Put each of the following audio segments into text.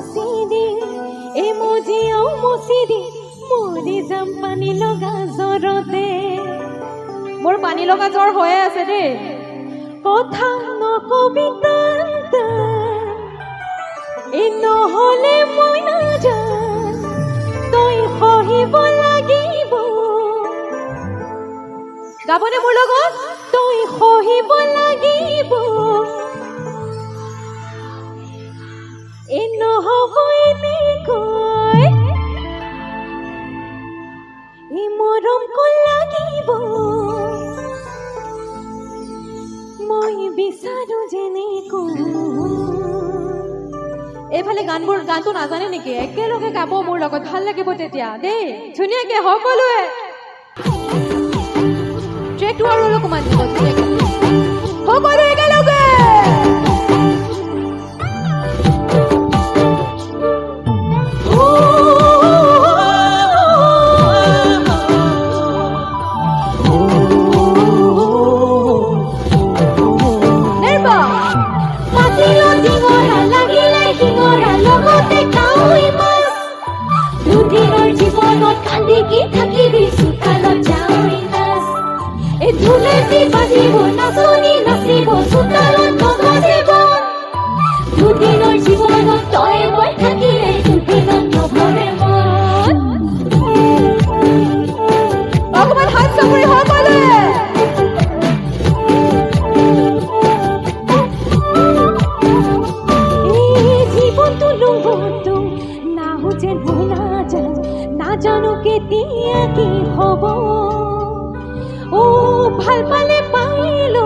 খচি দিম এমজিয়াও মচি দিম মৰি যাম পানী লগা জ্বৰতে। মোৰ পানী লগা জ্বৰ হৈয়ে আছে দেই। কথা নকবি এই নহ'লে মই নাজান তই সহিব লাগিব। গাবনে মোৰ লগত? তই সহিব লাগিব। এইফালে গানবোৰ গানটো নাজানে নেকি? একেলগে গাব মোৰ লগত ভাল লাগিব তেতিয়া। দেই ধুনীয়াকে সকলোৱে। ট্ৰেকটো আৰু অলপমান দিব ধুনীয়াকে। সকলো লুবতু না না জানো কে দিয়া কি হব? ও ভালো পালে পাইল,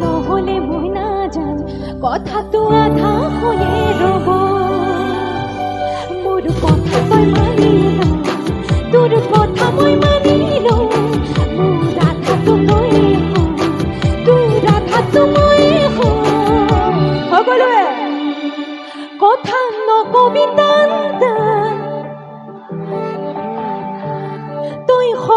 নহলে মহিনা জান কথা তো আধা হয়ে রব। মোর কথা তোমার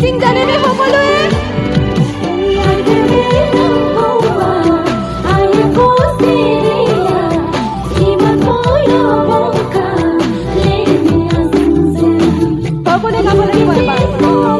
মিচিং জানেনে সকলোৱে সকলোৱে গাব লাগিব এবাৰ মৰমে